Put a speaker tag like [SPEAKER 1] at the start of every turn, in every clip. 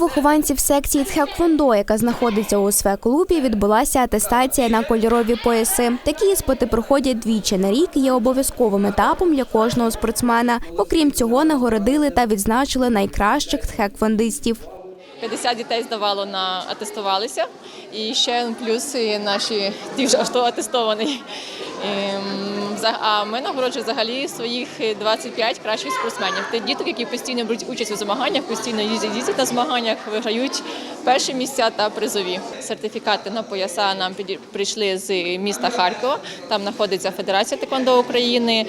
[SPEAKER 1] вихованців секції Тхеквондо, яка знаходиться у Свеклубі, відбулася атестація на кольорові пояси. Такі іспити проходять двічі на рік є обов'язковим етапом для кожного спортсмена. Окрім цього, нагородили та відзначили найкращих тхеквондистів.
[SPEAKER 2] 50 дітей здавало на атестувалися, і ще плюс і наші ті вже хто атестований. Ем, А ми нагороджуємо взагалі своїх 25 кращих спортсменів. Це діток, які постійно беруть участь у змаганнях, постійно їздять, на змаганнях, виграють перші місця та призові. Сертифікати на пояса нам прийшли з міста Харкова. Там знаходиться Федерація Теквондо України.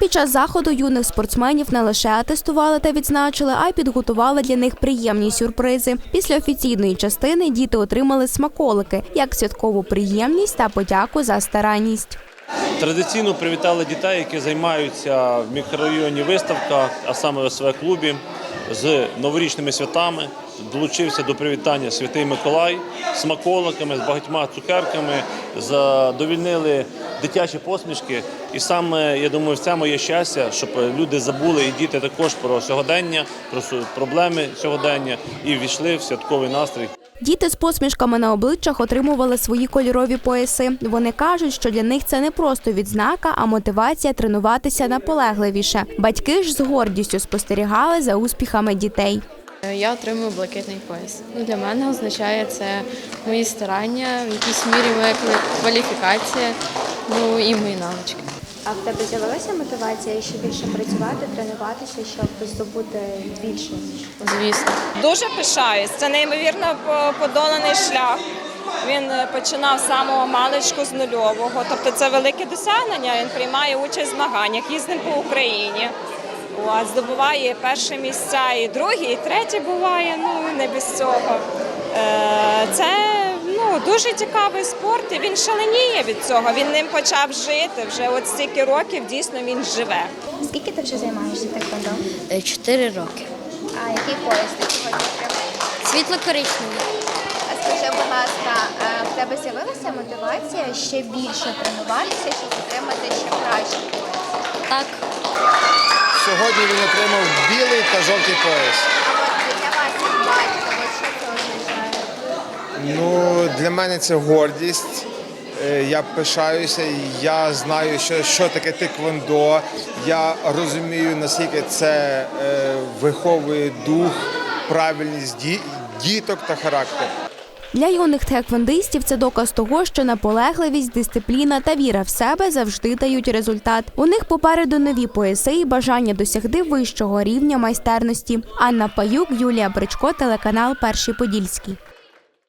[SPEAKER 1] Під час заходу юних спортсменів не лише атестували та відзначили, а й підготували для них приємні сюрпризи. Після офіційної частини діти отримали смаколики як святкову приємність та подяку за старанність.
[SPEAKER 3] Традиційно привітали дітей, які займаються в мікрорайоні виставка, а саме в СВ клубі з новорічними святами. Долучився до привітання Святий Миколай з смаколиками, з багатьма цукерками, задовільнили дитячі посмішки. І саме я думаю, це моє щастя, щоб люди забули і діти також про сьогодення, про проблеми сьогодення і ввійшли в святковий настрій.
[SPEAKER 1] Діти з посмішками на обличчях отримували свої кольорові пояси. Вони кажуть, що для них це не просто відзнака, а мотивація тренуватися наполегливіше. Батьки ж з гордістю спостерігали за успіхами дітей.
[SPEAKER 4] Я отримую блакитний пояс. Ну, для мене означає це мої старання, в якійсь мірі моя кваліфікація, ну і мої навички.
[SPEAKER 5] А в тебе з'явилася мотивація ще більше працювати, тренуватися, щоб здобути більше?
[SPEAKER 4] Звісно.
[SPEAKER 6] Дуже пишаюсь. Це неймовірно по- подоланий шлях. Він е, починав з самого маличку з нульового. Тобто це велике досягнення. Він приймає участь в змаганнях, їздить по Україні. Здобуває перше місця, і друге, і третє буває. Ну не без цього. Е, Це ну дуже цікавий спорт. і Він шаленіє від цього. Він ним почав жити. Вже от стільки років дійсно він живе.
[SPEAKER 5] Скільки ти вже займаєшся тайквондо?
[SPEAKER 7] Е, Чотири роки.
[SPEAKER 5] А який пояс ти сьогодні отримав?
[SPEAKER 7] Світло-коричневий.
[SPEAKER 5] А скажи, будь ласка, е, в тебе з'явилася мотивація ще більше тренуватися, щоб отримати ще кращий пояс?
[SPEAKER 7] Так.
[SPEAKER 8] Сьогодні він отримав білий та жовтий пояс.
[SPEAKER 5] А от для вас, як батька, от що це означає?
[SPEAKER 8] Ну, для мене це гордість. Е, Я пишаюся, я знаю, що, що таке тиквондо. Я розумію, наскільки це е, виховує дух, правильність ді- діток та характер.
[SPEAKER 1] Для юних тхеквондистів це доказ того, що наполегливість, дисципліна та віра в себе завжди дають результат. У них попереду нові пояси і бажання досягти вищого рівня майстерності. Анна Паюк, Юлія Бричко, телеканал Перший Подільський.